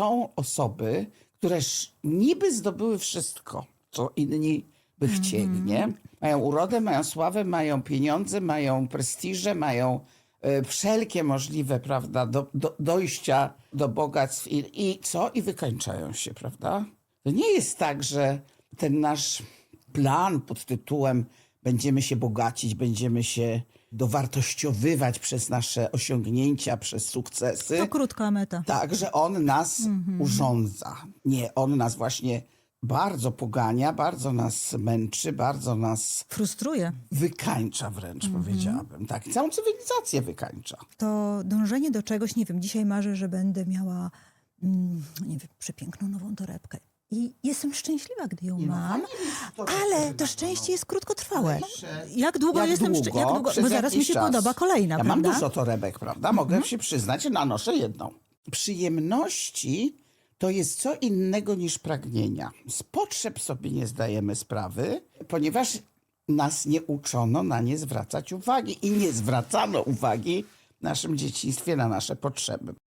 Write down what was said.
są osoby, które niby zdobyły wszystko, co inni by chcieli, nie? Mają urodę, mają sławę, mają pieniądze, mają prestiże, mają e, wszelkie możliwe, prawda, do, do, dojścia do bogactw i, i co? I wykańczają się, prawda? To nie jest tak, że ten nasz plan pod tytułem będziemy się bogacić, będziemy się dowartościowywać przez nasze osiągnięcia, przez sukcesy. To krótka meta. Tak, że on nas urządza. Nie, on nas właśnie bardzo pogania, bardzo nas męczy, bardzo nas Frustruje. wykańcza wręcz, powiedziałabym. Tak, całą cywilizację wykańcza. To dążenie do czegoś, nie wiem, dzisiaj marzę, że będę miała, mm, nie wiem, przepiękną nową torebkę. I jestem szczęśliwa, gdy ją mam, ale to szczęście jest krótkotrwałe. Jak długo jestem szczęśliwa? Jak długo? Przez Bo zaraz mi jakiś się czas. podoba kolejna, Ja prawda? mam dużo torebek, prawda? Mogę się przyznać, nanoszę jedną. Przyjemności to jest co innego niż pragnienia. Z potrzeb sobie nie zdajemy sprawy, ponieważ nas nie uczono na nie zwracać uwagi i nie zwracano uwagi w naszym dzieciństwie na nasze potrzeby.